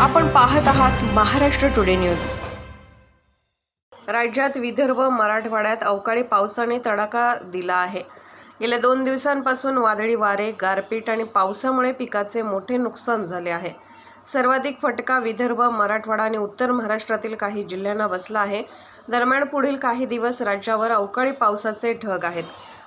आपण पाहत आहात महाराष्ट्र टुडे न्यूज राज्यात विदर्भ मराठवाड्यात अवकाळी पावसाने तडाखा दिला आहे. गेल्या दोन दिवसांपासून वादळी वारे गारपीट आणि पावसामुळे पिकाचे मोठे नुकसान झाले आहे. सर्वाधिक फटका विदर्भ मराठवाडा आणि उत्तर महाराष्ट्रातील काही जिल्ह्यांना बसला आहे. दरम्यान पुढील काही दिवस राज्यावर अवकाळी पावसाचे ढग आहेत.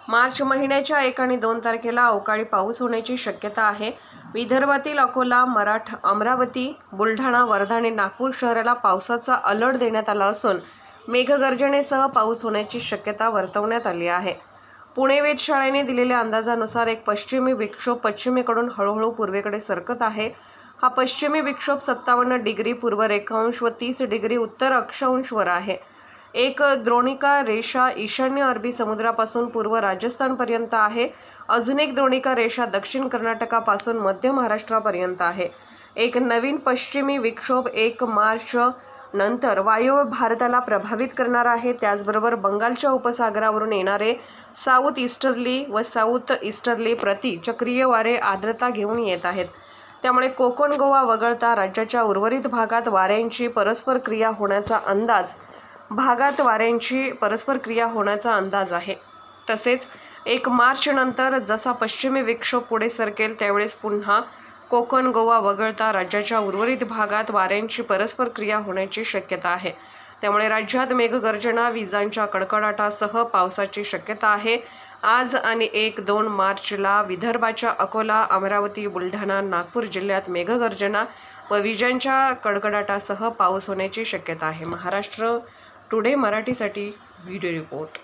मार्च महिन्याच्या एक आणि दोन तारखेला अवकाळी पाऊस होण्याची शक्यता आहे. विदर्भातील अकोला मराठ अमरावती बुलढाणा वर्धा आणि नागपूर शहराला पावसाचा अलर्ट देण्यात आला असून मेघगर्जनेसह पाऊस होण्याची शक्यता वर्तवण्यात आली आहे. पुणे वेधशाळेने दिलेल्या अंदाजानुसार एक पश्चिमी विक्षोभ पश्चिमेकडून हळूहळू पूर्वेकडे सरकत आहे. हा पश्चिमी विक्षोभ सत्तावन्न डिग्री पूर्व रेखांश व तीस डिग्री उत्तर अक्षांशवर आहे. एक द्रोणिका रेषा ईशान्य अरबी समुद्रापासून पूर्व राजस्थानपर्यंत आहे. अजून एक द्रोणिका रेषा दक्षिण कर्नाटकापासून मध्य महाराष्ट्रापर्यंत आहे. एक नवीन पश्चिमी विक्षोभ एक मार्च नंतर वायव्य भारताला प्रभावित करणार आहे. त्याचबरोबर बंगालच्या उपसागरावरून येणारे साऊथ ईस्टर्ली व साऊथ ईस्टर्ली प्रति चक्रीय वारे आर्द्रता घेऊन येत आहेत. त्यामुळे कोकण गोवा वगळता राज्याच्या उर्वरित भागात वाऱ्यांची परस्पर क्रिया होण्याचा अंदाज भागात वाऱ्यांची परस्पर क्रिया होण्याचा अंदाज आहे. तसेच एक मार्चनंतर जसा पश्चिमी विक्षोभ पुढे सरकेल त्यावेळेस पुन्हा कोकण गोवा वगळता राज्याच्या उर्वरित भागात वाऱ्यांची परस्पर क्रिया होण्याची शक्यता आहे. त्यामुळे राज्यात मेघगर्जना विजांच्या कडकडाटासह पावसाची शक्यता आहे. आज आणि एक दोन मार्चला विदर्भाच्या अकोला अमरावती बुलढाणा नागपूर जिल्ह्यात मेघगर्जना व विजांच्या कडकडाटासह पाऊस होण्याची शक्यता आहे. महाराष्ट्र टुडे मराठीसाठी व्हिडिओ रिपोर्ट